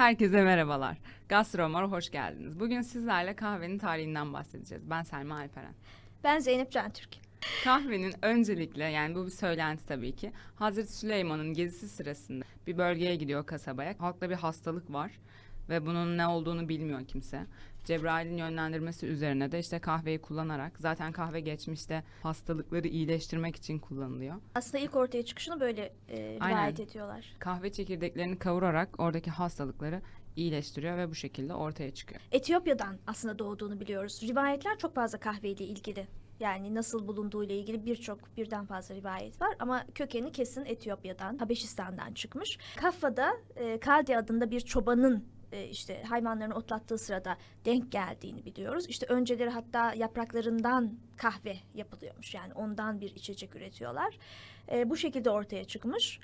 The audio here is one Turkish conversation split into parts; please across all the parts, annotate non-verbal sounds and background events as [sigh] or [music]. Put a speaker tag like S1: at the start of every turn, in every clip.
S1: Herkese merhabalar. Gastromor'a hoş geldiniz. Bugün sizlerle kahvenin tarihinden bahsedeceğiz. Ben Selma Alperen.
S2: Ben Zeynep Cantürk.
S1: Kahvenin öncelikle yani bu bir söylenti tabii ki. Hazreti Süleyman'ın gezisi sırasında bir bölgeye gidiyor kasabaya. Halkta bir hastalık var ve bunun ne olduğunu bilmiyor kimse. Cebrail'in yönlendirmesi üzerine de işte kahveyi kullanarak zaten kahve geçmişte hastalıkları iyileştirmek için kullanılıyor.
S2: Aslında ilk ortaya çıkışını böyle e, rivayet ediyorlar.
S1: Kahve çekirdeklerini kavurarak oradaki hastalıkları iyileştiriyor ve bu şekilde ortaya çıkıyor.
S2: Etiyopya'dan aslında doğduğunu biliyoruz. Rivayetler çok fazla kahveyle ilgili. Yani nasıl bulunduğu ile ilgili birçok birden fazla rivayet var ama kökeni kesin Etiyopya'dan, Habeşistan'dan çıkmış. Kafa'da e, Kaldi adında bir çobanın e, işte hayvanlarını otlattığı sırada denk geldiğini biliyoruz. İşte önceleri hatta yapraklarından kahve yapılıyormuş. Yani ondan bir içecek üretiyorlar. E, bu şekilde ortaya çıkmış.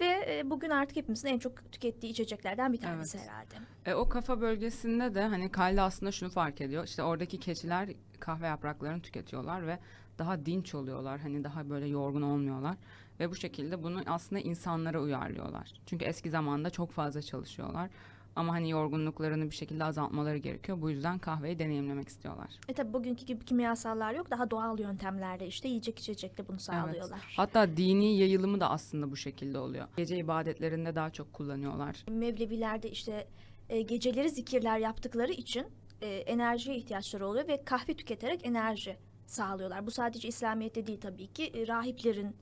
S2: Ve e, bugün artık hepimizin en çok tükettiği içeceklerden bir tanesi
S1: Evet.
S2: herhalde.
S1: E, o kafa bölgesinde de hani Kalde aslında şunu fark ediyor. İşte oradaki keçiler kahve yapraklarını tüketiyorlar ve daha dinç oluyorlar. Hani daha böyle yorgun olmuyorlar. Ve bu şekilde bunu aslında insanlara uyarlıyorlar. Çünkü eski zamanda çok fazla çalışıyorlar. Ama hani yorgunluklarını bir şekilde azaltmaları gerekiyor. Bu yüzden kahveyi deneyimlemek istiyorlar.
S2: E tabi bugünkü gibi kimyasallar yok. Daha doğal yöntemlerle işte yiyecek içecekle bunu sağlıyorlar.
S1: Hatta dini yayılımı da aslında bu şekilde oluyor. Gece ibadetlerinde daha çok kullanıyorlar.
S2: Mevlevilerde işte e, geceleri zikirler yaptıkları için e, enerjiye ihtiyaçları oluyor ve kahve tüketerek enerji sağlıyorlar. Bu sadece İslamiyet'te değil tabii ki. E, rahiplerin,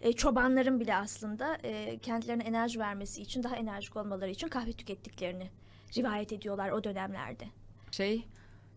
S2: e, çobanların bile aslında e, kendilerine enerji vermesi için, daha enerjik olmaları için kahve tükettiklerini rivayet ediyorlar o dönemlerde.
S1: Şey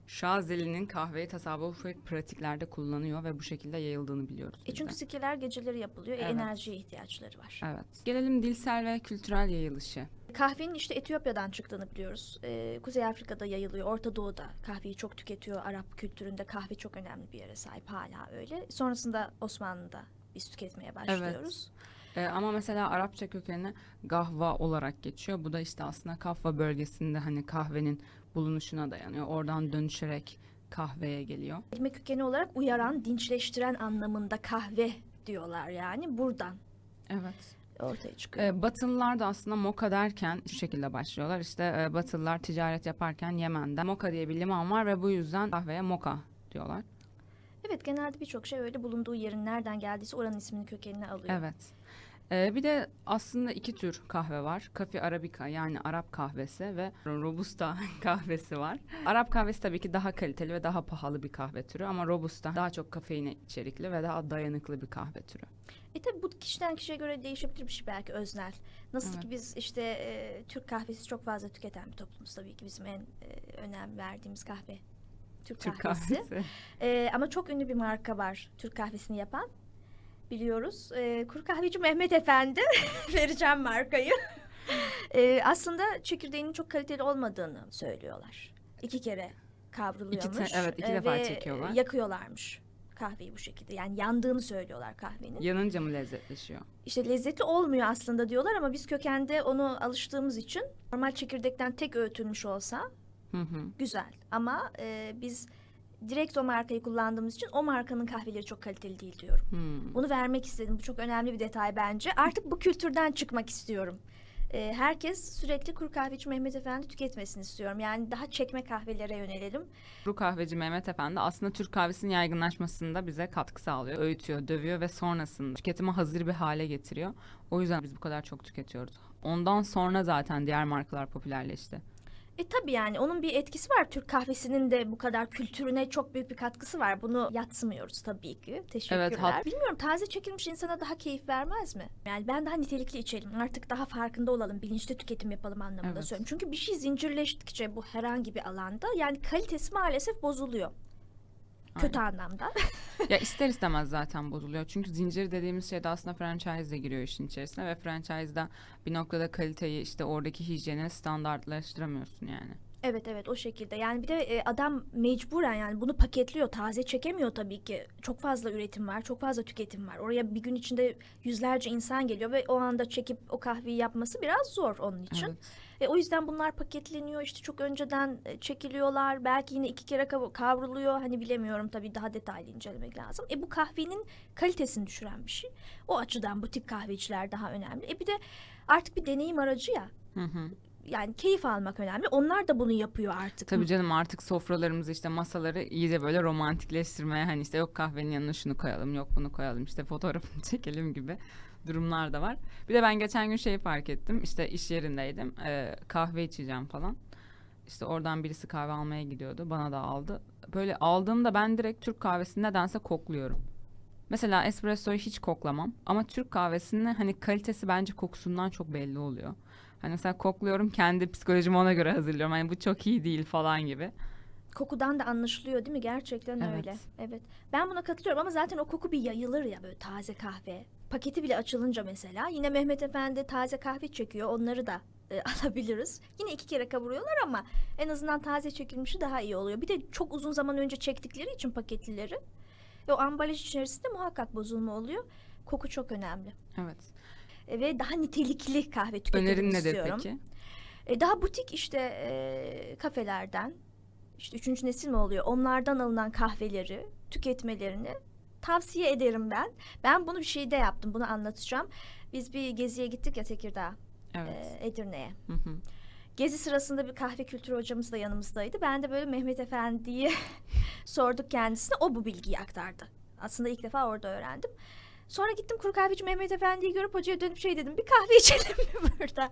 S1: Şazeli'nin kahveyi tasavvuf ve pratiklerde kullanıyor ve bu şekilde yayıldığını biliyoruz.
S2: E çünkü zikirler geceleri yapılıyor. E,
S1: Evet.
S2: enerjiye ihtiyaçları var.
S1: Evet. Gelelim dilsel ve kültürel yayılışı.
S2: Kahvenin işte Etiyopya'dan çıktığını biliyoruz. Ee, Kuzey Afrika'da yayılıyor, Orta Doğu'da kahveyi çok tüketiyor. Arap kültüründe kahve çok önemli bir yere sahip hala öyle. Sonrasında Osmanlı'da biz tüketmeye başlıyoruz.
S1: Ee, ama mesela Arapça kökeni gahva olarak geçiyor. Bu da işte aslında Kaffa bölgesinde hani kahvenin bulunuşuna dayanıyor. Oradan dönüşerek kahveye geliyor.
S2: Kelime kökeni olarak uyaran, dinçleştiren anlamında kahve diyorlar yani. Buradan
S1: Evet.
S2: ortaya çıkıyor.
S1: Ee, Batılılar da aslında moka derken şu şekilde başlıyorlar. İşte e, Batılılar ticaret yaparken Yemen'de moka diye bir liman var ve bu yüzden kahveye moka diyorlar.
S2: Evet genelde birçok şey öyle bulunduğu yerin nereden geldiyse oranın ismini kökenine alıyor.
S1: Evet. Ee, bir de aslında iki tür kahve var. Kafe Arabica yani Arap kahvesi ve Robusta [laughs] kahvesi var. Arap kahvesi tabii ki daha kaliteli ve daha pahalı bir kahve türü ama Robusta daha çok kafein içerikli ve daha dayanıklı bir kahve türü.
S2: E tabi bu kişiden kişiye göre değişebilir bir şey belki öznel. Nasıl
S1: Evet.
S2: ki biz işte e, Türk kahvesi çok fazla tüketen bir toplumuz tabii ki bizim en e, önem verdiğimiz kahve Türk,
S1: Türk
S2: kahvesi.
S1: kahvesi.
S2: E, ama çok ünlü bir marka var Türk kahvesini yapan. Biliyoruz. E, kuru kahveci Mehmet Efendi [laughs] vereceğim markayı. E, aslında çekirdeğinin çok kaliteli olmadığını söylüyorlar. İki kere kavruluyormuş.
S1: İki te- evet, iki
S2: e,
S1: defa çekiyorlar.
S2: yakıyorlarmış kahveyi bu şekilde. Yani yandığını söylüyorlar kahvenin.
S1: Yanınca mı lezzetleşiyor?
S2: İşte lezzetli olmuyor aslında diyorlar ama biz kökende onu alıştığımız için normal çekirdekten tek öğütülmüş olsa
S1: Hı hı.
S2: güzel. Ama e, biz direkt o markayı kullandığımız için o markanın kahveleri çok kaliteli değil diyorum.
S1: Hmm.
S2: Bunu vermek istedim. Bu çok önemli bir detay bence. Artık bu kültürden çıkmak istiyorum. E, herkes sürekli kuru kahveci Mehmet Efendi tüketmesini istiyorum. Yani daha çekme kahvelere yönelelim.
S1: Kuru kahveci Mehmet Efendi aslında Türk kahvesinin yaygınlaşmasında bize katkı sağlıyor. Öğütüyor, dövüyor ve sonrasında tüketime hazır bir hale getiriyor. O yüzden biz bu kadar çok tüketiyoruz. Ondan sonra zaten diğer markalar popülerleşti.
S2: E tabii yani onun bir etkisi var. Türk kahvesinin de bu kadar kültürüne çok büyük bir katkısı var. Bunu yatsımıyoruz tabii ki. Teşekkürler.
S1: Evet, hat-
S2: Bilmiyorum taze çekilmiş insana daha keyif vermez mi? Yani ben daha nitelikli içelim. Artık daha farkında olalım. Bilinçli tüketim yapalım anlamında
S1: Evet.
S2: söylüyorum. Çünkü bir şey zincirleştikçe bu herhangi bir alanda yani kalitesi maalesef bozuluyor. Kötü anlamda.
S1: ya ister istemez zaten bozuluyor. Çünkü zincir dediğimiz şey de aslında franchise de giriyor işin içerisine ve franchise'da bir noktada kaliteyi işte oradaki hijyeni standartlaştıramıyorsun yani.
S2: Evet evet o şekilde. Yani bir de e, adam mecburen yani bunu paketliyor. Taze çekemiyor tabii ki. Çok fazla üretim var, çok fazla tüketim var. Oraya bir gün içinde yüzlerce insan geliyor ve o anda çekip o kahveyi yapması biraz zor onun için.
S1: Evet.
S2: E, o yüzden bunlar paketleniyor. işte çok önceden e, çekiliyorlar. Belki yine iki kere kav- kavruluyor. Hani bilemiyorum tabii daha detaylı incelemek lazım. E bu kahvenin kalitesini düşüren bir şey. O açıdan butik kahveciler daha önemli. E bir de artık bir deneyim aracı ya.
S1: Hı hı.
S2: yani keyif almak önemli. Onlar da bunu yapıyor artık.
S1: Tabii canım artık sofralarımızı işte masaları iyice böyle romantikleştirmeye hani işte yok kahvenin yanına şunu koyalım yok bunu koyalım işte fotoğrafını [laughs] çekelim gibi durumlar da var. Bir de ben geçen gün şeyi fark ettim işte iş yerindeydim Ee, kahve içeceğim falan. İşte oradan birisi kahve almaya gidiyordu bana da aldı. Böyle aldığımda ben direkt Türk kahvesini nedense kokluyorum. Mesela espressoyu hiç koklamam ama Türk kahvesinin hani kalitesi bence kokusundan çok belli oluyor. Hani mesela kokluyorum kendi psikolojimi ona göre hazırlıyorum. Hani bu çok iyi değil falan gibi.
S2: Kokudan da anlaşılıyor değil mi? Gerçekten
S1: Evet.
S2: öyle. Evet. Ben buna katılıyorum ama zaten o koku bir yayılır ya böyle taze kahve. Paketi bile açılınca mesela yine Mehmet Efendi taze kahve çekiyor. Onları da e, [laughs] alabiliriz. Yine iki kere kavuruyorlar ama en azından taze çekilmişi daha iyi oluyor. Bir de çok uzun zaman önce çektikleri için paketlileri ve o ambalaj içerisinde muhakkak bozulma oluyor. Koku çok önemli.
S1: Evet.
S2: E, ve daha nitelikli kahve tüketelim
S1: Önerin nedir
S2: istiyorum.
S1: peki?
S2: E, daha butik işte e, kafelerden işte üçüncü nesil mi oluyor onlardan alınan kahveleri tüketmelerini tavsiye ederim ben. Ben bunu bir şeyde yaptım bunu anlatacağım. Biz bir geziye gittik ya Tekirdağ,
S1: Evet.
S2: e, Edirne'ye.
S1: Hı hı.
S2: Gezi sırasında bir kahve kültürü hocamız da yanımızdaydı. Ben de böyle Mehmet Efendi'ye [laughs] sorduk kendisine. O bu bilgiyi aktardı. Aslında ilk defa orada öğrendim. Sonra gittim kuru kahveci Mehmet Efendi'yi görüp hocaya dönüp şey dedim. Bir kahve [laughs] içelim mi burada?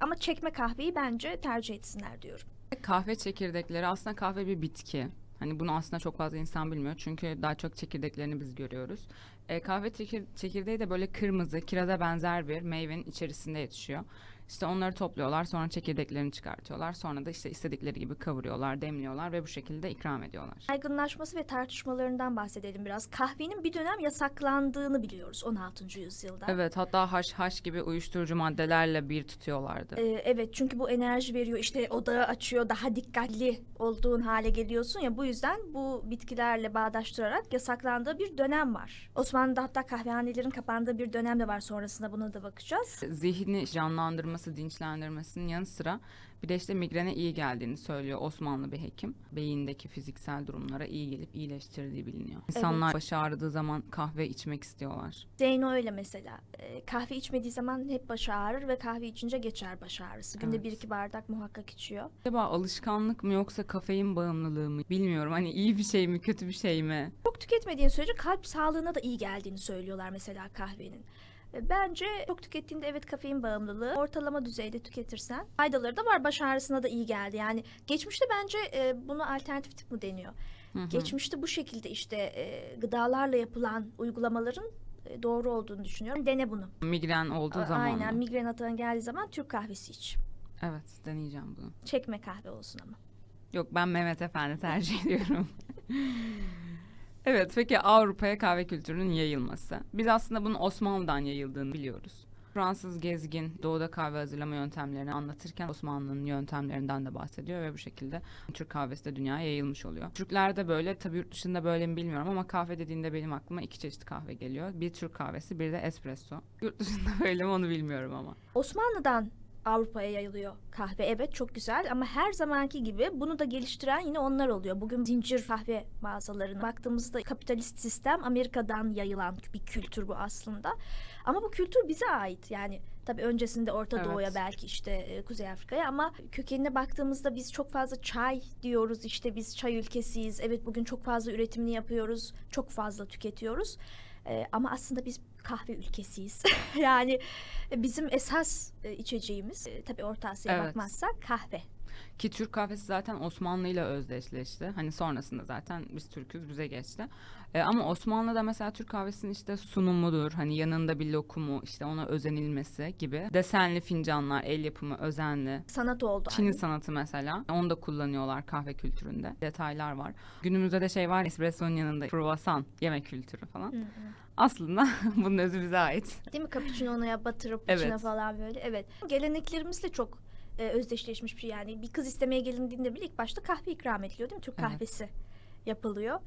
S2: Ama çekme kahveyi bence tercih etsinler diyorum.
S1: Kahve çekirdekleri aslında kahve bir bitki. Hani bunu aslında çok fazla insan bilmiyor çünkü daha çok çekirdeklerini biz görüyoruz. E, kahve çekir- çekirdeği de böyle kırmızı, kiraza benzer bir meyvenin içerisinde yetişiyor. İşte onları topluyorlar, sonra çekirdeklerini çıkartıyorlar. Sonra da işte istedikleri gibi kavuruyorlar, demliyorlar ve bu şekilde ikram ediyorlar.
S2: Yaygınlaşması ve tartışmalarından bahsedelim biraz. Kahvenin bir dönem yasaklandığını biliyoruz 16. yüzyılda.
S1: Evet, hatta haş haş gibi uyuşturucu maddelerle bir tutuyorlardı.
S2: Ee, evet çünkü bu enerji veriyor işte odağı açıyor daha dikkatli olduğun hale geliyorsun ya bu yüzden bu bitkilerle bağdaştırarak yasaklandığı bir dönem var. Osmanlı'da hatta kahvehanelerin kapandığı bir dönem de var sonrasında buna da bakacağız.
S1: zihni canlandırması, dinçlendirmesinin yanı sıra bir de işte migrene iyi geldiğini söylüyor Osmanlı bir hekim. Beyindeki fiziksel durumlara iyi gelip iyileştirdiği biliniyor. İnsanlar başı ağrıdığı zaman kahve içmek istiyorlar.
S2: Zeyno öyle mesela Ee, kahve içmediği zaman hep başı ağrır ve kahve içince geçer baş ağrısı. Günde
S1: Evet.
S2: bir iki bardak muhakkak içiyor.
S1: Acaba alışkanlık mı yoksa kafein bağımlılığı mı bilmiyorum. Hani iyi bir şey mi kötü bir şey mi?
S2: Çok tüketmediğin sürece kalp sağlığına da iyi geldiğini söylüyorlar mesela kahvenin. E, Bence çok tükettiğinde evet kafein bağımlılığı ortalama düzeyde tüketirsen faydaları da var. Baş ağrısına da iyi geldi. Yani geçmişte bence e, bunu alternatif tıp mı deniyor?
S1: Hı hı.
S2: Geçmişte bu şekilde işte e, gıdalarla yapılan uygulamaların e, doğru olduğunu düşünüyorum. Dene bunu.
S1: Migren olduğu
S2: A-
S1: zaman
S2: Aynen
S1: mı?
S2: migren atağın geldiği zaman Türk kahvesi iç.
S1: Evet deneyeceğim bunu.
S2: Çekme kahve olsun ama.
S1: Yok ben Mehmet Efendi tercih [laughs] ediyorum. [laughs] evet peki Avrupa'ya kahve kültürünün yayılması. Biz aslında bunun Osmanlı'dan yayıldığını biliyoruz. Fransız gezgin doğuda kahve hazırlama yöntemlerini anlatırken Osmanlı'nın yöntemlerinden de bahsediyor ve bu şekilde Türk kahvesi de dünyaya yayılmış oluyor. Türkler de böyle tabii yurt dışında böyle mi bilmiyorum ama kahve dediğinde benim aklıma iki çeşit kahve geliyor. Bir Türk kahvesi bir de espresso. Yurt dışında [laughs] böyle mi onu bilmiyorum ama.
S2: Osmanlı'dan Avrupa'ya yayılıyor kahve. Evet çok güzel ama her zamanki gibi bunu da geliştiren yine onlar oluyor. Bugün zincir kahve mağazalarına baktığımızda kapitalist sistem Amerika'dan yayılan bir kültür bu aslında. Ama bu kültür bize ait. Yani tabii öncesinde Orta
S1: Evet.
S2: Doğu'ya belki işte e, Kuzey Afrika'ya ama kökenine baktığımızda biz çok fazla çay diyoruz. İşte biz çay ülkesiyiz. Evet bugün çok fazla üretimini yapıyoruz. Çok fazla tüketiyoruz. E, ama aslında biz kahve ülkesiyiz. [laughs] yani bizim esas e, içeceğimiz e, tabii Orta Asya'ya
S1: Evet.
S2: bakmazsak kahve.
S1: Ki Türk kahvesi zaten Osmanlı ile özdeşleşti. Hani sonrasında zaten biz Türk'üz bize geçti. Ee, ama Osmanlı'da mesela Türk kahvesinin işte sunumudur. Hani yanında bir lokumu işte ona özenilmesi gibi. Desenli fincanlar, el yapımı, özenli.
S2: Sanat oldu.
S1: Çin'in
S2: aynı.
S1: sanatı mesela. Onu da kullanıyorlar kahve kültüründe. Detaylar var. Günümüzde de şey var espresso'nun yanında kruvasan yemek kültürü falan.
S2: Hı hı.
S1: Aslında [laughs] bunun özü bize ait.
S2: Değil mi? Cappuccino'ya batırıp
S1: Evet.
S2: içine falan böyle. Evet. Geleneklerimizle çok e, özdeşleşmiş bir şey. Yani bir kız istemeye gelindiğinde bile ilk başta kahve ikram ediliyor değil mi? Türk
S1: Evet.
S2: kahvesi yapılıyor.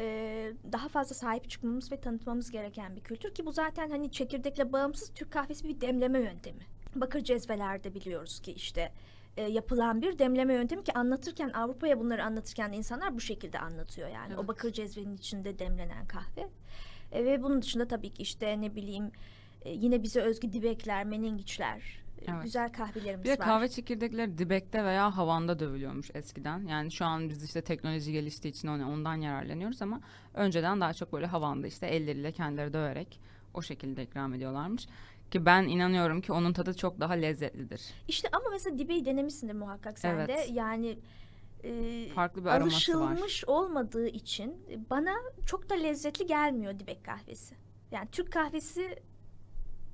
S2: Ee, daha fazla sahip çıkmamız ve tanıtmamız gereken bir kültür ki bu zaten hani çekirdekle bağımsız Türk kahvesi bir demleme yöntemi. Bakır cezvelerde biliyoruz ki işte e, yapılan bir demleme yöntemi ki anlatırken Avrupa'ya bunları anlatırken insanlar bu şekilde anlatıyor yani o
S1: Evet.
S2: bakır cezvenin içinde demlenen kahve. E, ve bunun dışında tabii ki işte ne bileyim e, yine bize özgü dibekler, menengiçler
S1: Evet.
S2: güzel kahvelerimiz
S1: Bir de
S2: var.
S1: kahve çekirdekleri dibekte veya havanda dövülüyormuş eskiden. Yani şu an biz işte teknoloji geliştiği için onu- ondan yararlanıyoruz ama önceden daha çok böyle havanda işte elleriyle kendileri döverek o şekilde ikram ediyorlarmış. Ki ben inanıyorum ki onun tadı çok daha lezzetlidir.
S2: İşte ama mesela dibeyi denemişsindir muhakkak sen
S1: Evet.
S2: de. Yani e,
S1: Farklı bir aroması var.
S2: alışılmış olmadığı için bana çok da lezzetli gelmiyor dibek kahvesi. Yani Türk kahvesi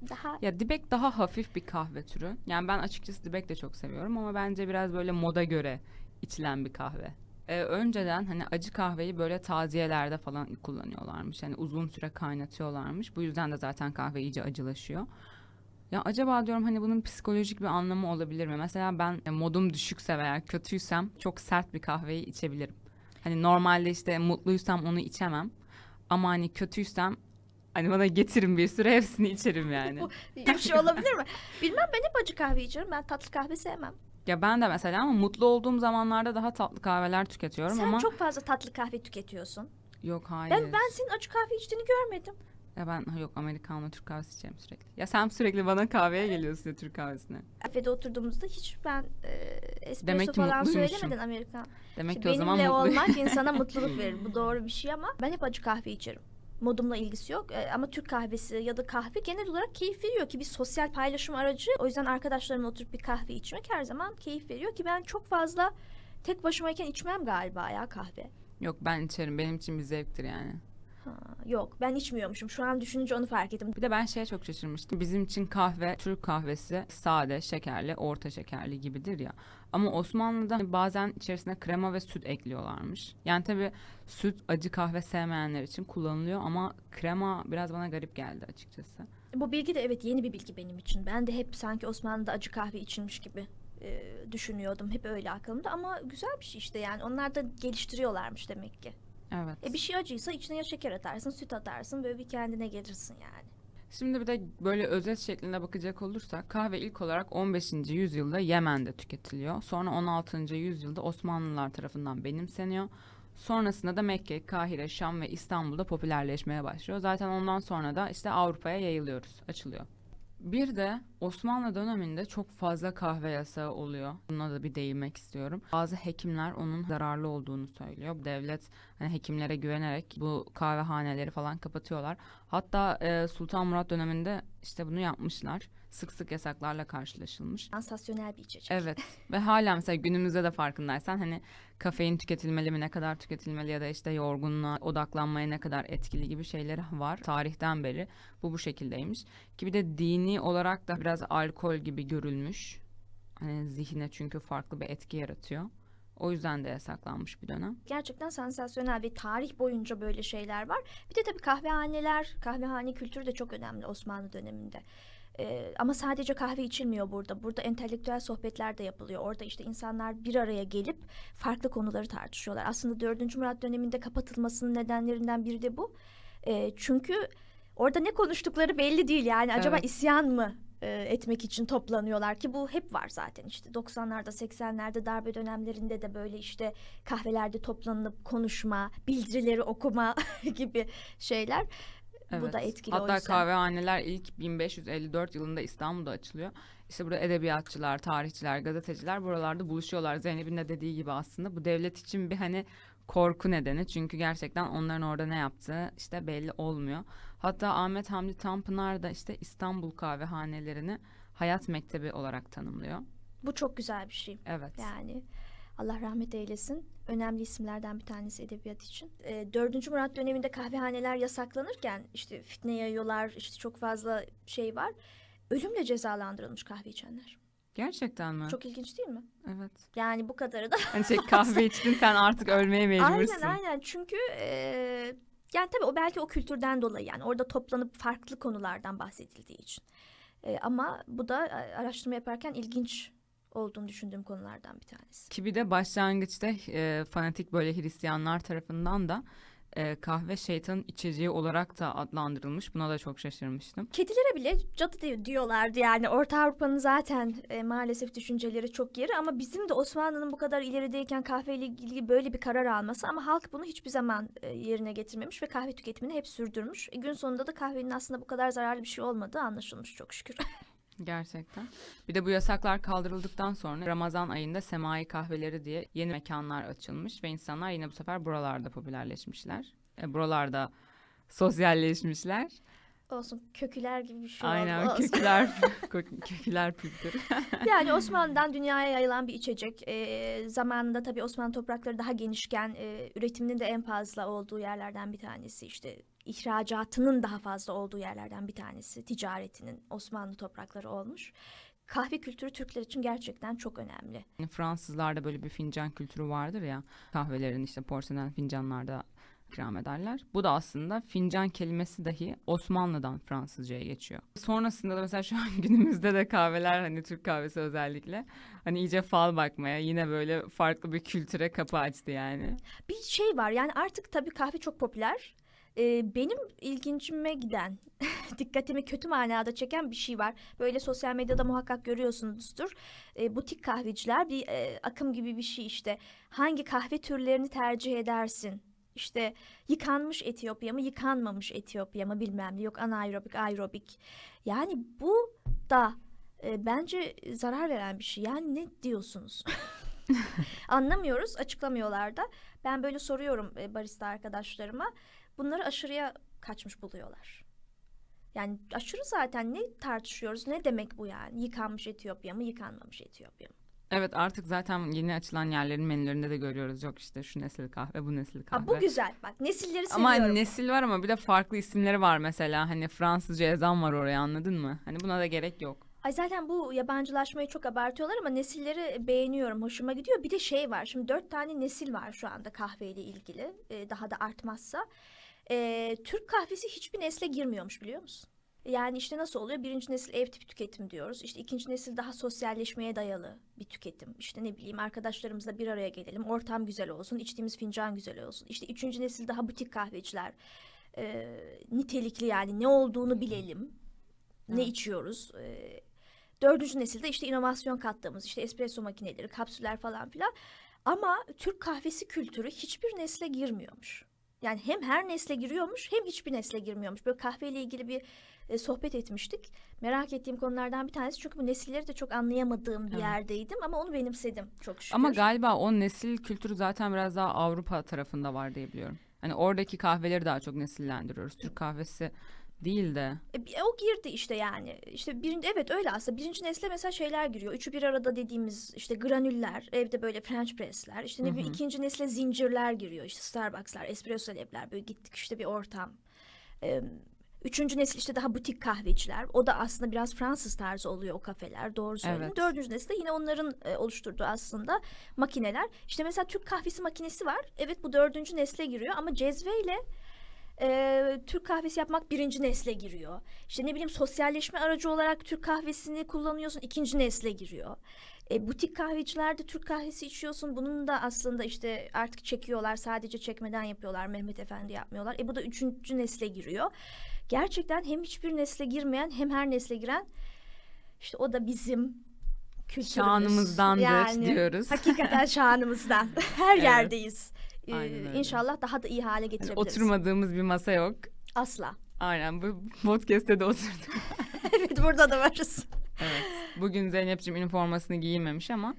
S2: daha
S1: Ya dibek daha hafif bir kahve türü. Yani ben açıkçası dibek de çok seviyorum ama bence biraz böyle moda göre içilen bir kahve. Ee, önceden hani acı kahveyi böyle taziyelerde falan kullanıyorlarmış. Yani uzun süre kaynatıyorlarmış. Bu yüzden de zaten kahve iyice acılaşıyor. Ya acaba diyorum hani bunun psikolojik bir anlamı olabilir mi? Mesela ben modum düşükse veya kötüysem çok sert bir kahveyi içebilirim. Hani normalde işte mutluysam onu içemem. Ama hani kötüysem hani bana getirin bir süre hepsini içerim [laughs] yani.
S2: bir şey olabilir mi? Bilmem ben hep acı kahve içiyorum. Ben tatlı kahve sevmem.
S1: Ya ben de mesela ama mutlu olduğum zamanlarda daha tatlı kahveler tüketiyorum
S2: Sen
S1: ama
S2: çok fazla tatlı kahve tüketiyorsun.
S1: yok hayır.
S2: Ben ben senin acı kahve içtiğini görmedim.
S1: Ya ben yok Amerikanlı Türk kahvesi içerim sürekli. Ya sen sürekli bana kahveye geliyorsun ya Türk kahvesine.
S2: Kafede oturduğumuzda hiç ben e, espresso
S1: Demek ki
S2: falan
S1: mutluymuşum.
S2: söylemedin Amerikan.
S1: Demek
S2: İşte
S1: ki o zaman
S2: benimle
S1: mutluyum.
S2: olmak [laughs] insana mutluluk verir. Bu doğru bir şey ama ben hep acı kahve içerim. Modumla ilgisi yok E, ama Türk kahvesi ya da kahve genel olarak keyif veriyor ki bir sosyal paylaşım aracı. O yüzden arkadaşlarımla oturup bir kahve içmek her zaman keyif veriyor ki ben çok fazla tek başımayken içmem galiba ya kahve.
S1: Yok ben içerim. Benim için bir zevktir yani.
S2: Ha, yok ben içmiyormuşum. Şu an düşününce onu fark ettim.
S1: Bir de ben şeye çok şaşırmıştım. Bizim için kahve, Türk kahvesi sade, şekerli, orta şekerli gibidir ya. Ama Osmanlı'da bazen içerisine krema ve süt ekliyorlarmış. Yani tabii süt acı kahve sevmeyenler için kullanılıyor ama krema biraz bana garip geldi açıkçası.
S2: Bu bilgi de evet yeni bir bilgi benim için. Ben de hep sanki Osmanlı'da acı kahve içilmiş gibi e, düşünüyordum. Hep öyle aklımda ama güzel bir şey işte yani. Onlar da geliştiriyorlarmış demek ki.
S1: Evet.
S2: E bir şey acıysa içine ya şeker atarsın, süt atarsın böyle bir kendine gelirsin yani.
S1: Şimdi bir de böyle özet şeklinde bakacak olursak kahve ilk olarak 15. yüzyılda Yemen'de tüketiliyor. Sonra 16. yüzyılda Osmanlılar tarafından benimseniyor. Sonrasında da Mekke, Kahire, Şam ve İstanbul'da popülerleşmeye başlıyor. Zaten ondan sonra da işte Avrupa'ya yayılıyoruz, açılıyor. Bir de Osmanlı döneminde çok fazla kahve yasağı oluyor. Buna da bir değinmek istiyorum. Bazı hekimler onun zararlı olduğunu söylüyor. Devlet hani hekimlere güvenerek bu kahvehaneleri falan kapatıyorlar. Hatta e, Sultan Murat döneminde işte bunu yapmışlar. Sık sık yasaklarla karşılaşılmış.
S2: Sansasyonel bir içecek.
S1: Evet [laughs] ve hala mesela günümüzde de farkındaysan hani kafein tüketilmeli mi ne kadar tüketilmeli ya da işte yorgunluğa odaklanmaya ne kadar etkili gibi şeyleri var. Tarihten beri bu bu şekildeymiş. Ki bir de dini olarak da biraz alkol gibi görülmüş. Hani zihne çünkü farklı bir etki yaratıyor. O yüzden de yasaklanmış bir dönem.
S2: Gerçekten sansasyonel ve tarih boyunca böyle şeyler var. Bir de tabii kahvehaneler, kahvehane kültürü de çok önemli Osmanlı döneminde. Ee, ama sadece kahve içilmiyor burada. Burada entelektüel sohbetler de yapılıyor. Orada işte insanlar bir araya gelip farklı konuları tartışıyorlar. Aslında 4. Murat döneminde kapatılmasının nedenlerinden biri de bu. Ee, çünkü orada ne konuştukları belli değil. Yani acaba
S1: Evet.
S2: isyan mı etmek için toplanıyorlar ki bu hep var zaten işte 90'larda 80'lerde darbe dönemlerinde de böyle işte kahvelerde toplanıp konuşma, bildirileri okuma [laughs] gibi şeyler. Bu da etkili o
S1: Hatta
S2: yüzden.
S1: kahvehaneler ilk 1554 yılında İstanbul'da açılıyor. İşte burada edebiyatçılar, tarihçiler, gazeteciler buralarda buluşuyorlar. Zeynep'in de dediği gibi aslında bu devlet için bir hani korku nedeni. Çünkü gerçekten onların orada ne yaptığı işte belli olmuyor. Hatta Ahmet Hamdi Tanpınar da işte İstanbul kahvehanelerini hayat mektebi olarak tanımlıyor.
S2: Bu çok güzel bir şey.
S1: Evet.
S2: Yani Allah rahmet eylesin. Önemli isimlerden bir tanesi edebiyat için. Ee, 4. Murat döneminde kahvehaneler yasaklanırken işte fitne yayıyorlar, işte çok fazla şey var. Ölümle cezalandırılmış kahve içenler.
S1: Gerçekten mi?
S2: Çok ilginç değil mi?
S1: Evet.
S2: Yani bu kadarı da
S1: Hani şey kahve içtin sen artık ölmeye mecbursun.
S2: Aynen aynen çünkü e, yani tabii o belki o kültürden dolayı yani orada toplanıp farklı konulardan bahsedildiği için. E, ama bu da araştırma yaparken ilginç olduğunu düşündüğüm konulardan bir tanesi.
S1: Ki bir de başlangıçta e, fanatik böyle Hristiyanlar tarafından da e, kahve şeytanın içeceği olarak da adlandırılmış. Buna da çok şaşırmıştım.
S2: Kedilere bile cadı di- diyorlardı yani Orta Avrupa'nın zaten e, maalesef düşünceleri çok geri ama bizim de Osmanlı'nın bu kadar ilerideyken kahveyle ilgili böyle bir karar alması ama halk bunu hiçbir zaman e, yerine getirmemiş ve kahve tüketimini hep sürdürmüş. E, gün sonunda da kahvenin aslında bu kadar zararlı bir şey olmadığı anlaşılmış çok şükür. [laughs]
S1: Gerçekten. Bir de bu yasaklar kaldırıldıktan sonra Ramazan ayında semai kahveleri diye yeni mekanlar açılmış ve insanlar yine bu sefer buralarda popülerleşmişler. E, buralarda sosyalleşmişler.
S2: Olsun köküler gibi bir şey
S1: Aynen
S2: oldu.
S1: köküler [laughs] kök- köküler kültürü. [laughs]
S2: Yani Osmanlı'dan dünyaya yayılan bir içecek. Ee, zamanında tabii Osmanlı toprakları daha genişken e, üretiminin de en fazla olduğu yerlerden bir tanesi. İşte ihracatının daha fazla olduğu yerlerden bir tanesi. Ticaretinin Osmanlı toprakları olmuş. Kahve kültürü Türkler için gerçekten çok önemli.
S1: Fransızlarda böyle bir fincan kültürü vardır ya. Kahvelerin işte porselen fincanlarda ikram ederler. Bu da aslında fincan kelimesi dahi Osmanlı'dan Fransızcaya geçiyor. Sonrasında da mesela şu an [laughs] günümüzde de kahveler hani Türk kahvesi özellikle hani iyice fal bakmaya yine böyle farklı bir kültüre kapı açtı yani.
S2: Bir şey var yani artık tabii kahve çok popüler. Ee, benim ilgincime giden, [laughs] dikkatimi kötü manada çeken bir şey var. Böyle sosyal medyada muhakkak görüyorsunuzdur. Ee, butik kahveciler bir e, akım gibi bir şey işte. Hangi kahve türlerini tercih edersin? İşte yıkanmış Etiyopya mı, yıkanmamış Etiyopya mı bilmem ne. Yok anaerobik, aerobik. Yani bu da e, bence zarar veren bir şey. Yani ne diyorsunuz? [laughs] Anlamıyoruz, açıklamıyorlar da. Ben böyle soruyorum e, barista arkadaşlarıma. Bunları aşırıya kaçmış buluyorlar. Yani aşırı zaten ne tartışıyoruz? Ne demek bu yani? Yıkanmış Etiyopya mı, yıkanmamış Etiyopya mı?
S1: Evet artık zaten yeni açılan yerlerin menülerinde de görüyoruz. Yok işte şu nesil kahve, bu nesil kahve.
S2: Ha, bu güzel. Bak nesilleri
S1: Ama
S2: seviyorum.
S1: nesil var ama bir de farklı isimleri var mesela. Hani Fransızca ezan var oraya anladın mı? Hani buna da gerek yok.
S2: Ay zaten bu yabancılaşmayı çok abartıyorlar ama nesilleri beğeniyorum, hoşuma gidiyor. Bir de şey var, şimdi dört tane nesil var şu anda kahveyle ilgili. Ee, daha da artmazsa. Ee, Türk kahvesi hiçbir nesle girmiyormuş biliyor musun? Yani işte nasıl oluyor? Birinci nesil ev tipi tüketim diyoruz. İşte ikinci nesil daha sosyalleşmeye dayalı bir tüketim. İşte ne bileyim arkadaşlarımızla bir araya gelelim. Ortam güzel olsun. içtiğimiz fincan güzel olsun. İşte üçüncü nesil daha butik kahveciler. Ee, nitelikli yani ne olduğunu bilelim. Ne
S1: Evet.
S2: içiyoruz. Ee, dördüncü nesilde işte inovasyon kattığımız işte espresso makineleri, kapsüller falan filan. Ama Türk kahvesi kültürü hiçbir nesle girmiyormuş. Yani hem her nesle giriyormuş hem hiçbir nesle girmiyormuş. Böyle kahveyle ilgili bir e, sohbet etmiştik. Merak ettiğim konulardan bir tanesi çünkü bu nesilleri de çok anlayamadığım bir
S1: Evet.
S2: yerdeydim ama onu benimsedim çok şükür.
S1: Ama galiba o nesil kültürü zaten biraz daha Avrupa tarafında var diye biliyorum. Hani oradaki kahveleri daha çok nesillendiriyoruz. Türk kahvesi değil de.
S2: E, bir- o girdi işte yani. İşte birinci evet öyle aslında. Birinci nesle mesela şeyler giriyor. Üçü bir arada dediğimiz işte granüller, evde böyle French press'ler. İşte ne bileyim ikinci nesle zincirler giriyor. İşte Starbucks'lar, espresso lab'ler böyle gittik işte bir ortam. E, Üçüncü nesil işte daha butik kahveciler. O da aslında biraz Fransız tarzı oluyor o kafeler. Doğru söyledin.
S1: Evet.
S2: Dördüncü nesil de yine onların e, oluşturduğu aslında makineler. İşte mesela Türk kahvesi makinesi var. Evet bu dördüncü nesle giriyor ama cezveyle e, Türk kahvesi yapmak birinci nesle giriyor. İşte ne bileyim sosyalleşme aracı olarak Türk kahvesini kullanıyorsun ikinci nesle giriyor. E, butik kahvecilerde Türk kahvesi içiyorsun. Bunun da aslında işte artık çekiyorlar. Sadece çekmeden yapıyorlar. Mehmet Efendi yapmıyorlar. E bu da üçüncü nesle giriyor. Gerçekten hem hiçbir nesle girmeyen hem her nesle giren işte o da bizim kültürümüz.
S1: Şanımızdandır diyoruz.
S2: Hakikaten [laughs] şanımızdan. her
S1: Evet.
S2: yerdeyiz. Ee,
S1: öyle.
S2: İnşallah daha da iyi hale
S1: Hani
S2: getirebiliriz.
S1: oturmadığımız bir masa yok.
S2: Asla.
S1: Aynen bu podcast'te de oturduk. [laughs]
S2: evet burada da varız.
S1: Evet. Bugün Zeynep'ciğim üniformasını giymemiş ama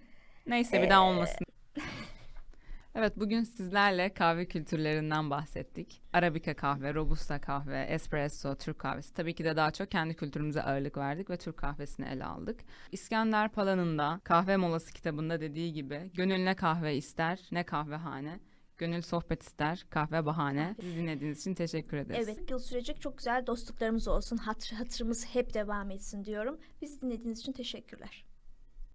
S1: neyse bir daha olmasın. [laughs] Evet bugün sizlerle kahve kültürlerinden bahsettik. Arabika kahve, robusta kahve, espresso, Türk kahvesi. Tabii ki de daha çok kendi kültürümüze ağırlık verdik ve Türk kahvesini ele aldık. İskender Pala'nın da Kahve Molası kitabında dediği gibi gönül ne kahve ister ne kahvehane. Gönül sohbet ister, kahve bahane. Siz dinlediğiniz için teşekkür ederiz.
S2: Evet yıl sürecek çok güzel dostluklarımız olsun. Hatır, hatırımız hep devam etsin diyorum. Bizi dinlediğiniz için teşekkürler.